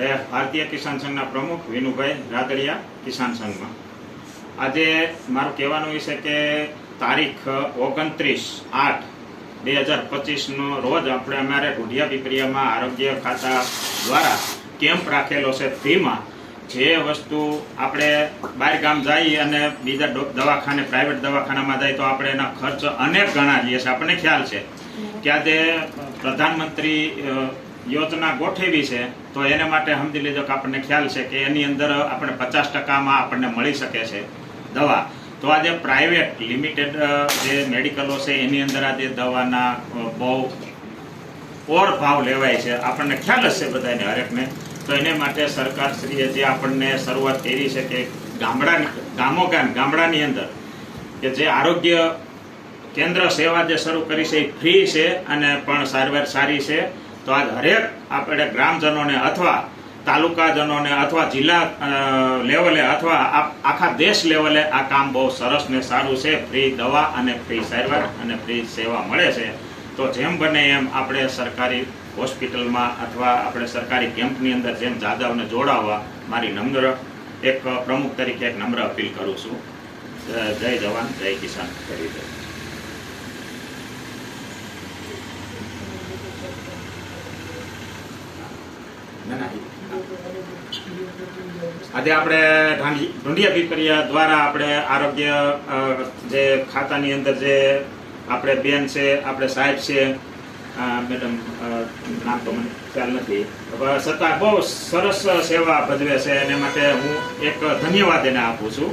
ભારતીય કિસાન સંઘના પ્રમુખ વિનુભાઈ રાદડિયા કિસાન સંઘમાં. આજે મારું કહેવાનું એ છે કે તારીખ ઓગણત્રીસ આઠ બે હજાર પચીસનો રોજ આપણે અમારે ઢુઢિયા પીપરિયામાં આરોગ્ય ખાતા દ્વારા કેમ્પ રાખેલો છે ફ્રીમાં. જે વસ્તુ આપણે બહાર ગામ જઈએ અને બીજા દવાખાને, પ્રાઇવેટ દવાખાનામાં જાય તો આપણે એના ખર્ચ અનેક ગણા જઈએ છે આપણને ખ્યાલ છે કે આજે પ્રધાનમંત્રી યોજના ગોઠવી છે, તો એને માટે સમજી લેજો કે આપણને ખ્યાલ છે કે એની અંદર આપણે પચાસ ટકામાં આપણને મળી શકે છે દવા. તો આજે પ્રાઇવેટ લિમિટેડ જે મેડિકલો છે, એની અંદર આજે દવાના બહુ ઓર ભાવ લેવાય છે. આપણને ખ્યાલ હશે બધાને હરેકને. તો એને માટે સરકારશ્રીએ જે આપણને શરૂઆત કરી છે કે ગામડા ગામો ગામ ગામડાની અંદર, કે જે આરોગ્ય કેન્દ્ર સેવા જે શરૂ કરી છે એ ફ્રી છે અને પણ સારવાર સારી છે. તો આજ હરેક આપણે ગ્રામજનોને અથવા તાલુકાજનોને અથવા જિલ્લા લેવલે અથવા આખા દેશ લેવલે આ કામ બહુ સરસ ને સારું છે. ફ્રી દવા અને ફ્રી સારવાર અને ફ્રી સેવા મળે છે. તો જેમ બને એમ આપણે સરકારી હોસ્પિટલમાં અથવા આપણે સરકારી કેમ્પની અંદર જેમ જાદવને જોડાવવા, મારી નમ્ર એક પ્રમુખ તરીકે એક નમ્ર અપીલ કરું છું. જય- જવાન, જય કિસાન. કરી દો ના, ના, આજે આપણે ઢાંઢી- ઢુંઢિયા પીપરિયા દ્વારા આપણે આરોગ્ય જે ખાતાની અંદર જે આપણે બેન છે, આપણે સાહેબ છે મેડમ નામ તો મને ખ્યાલ નથી. છતાં બહુ સરસ સેવા ભજવે છે એને માટે હું એક ધન્યવાદ એને આપું છું.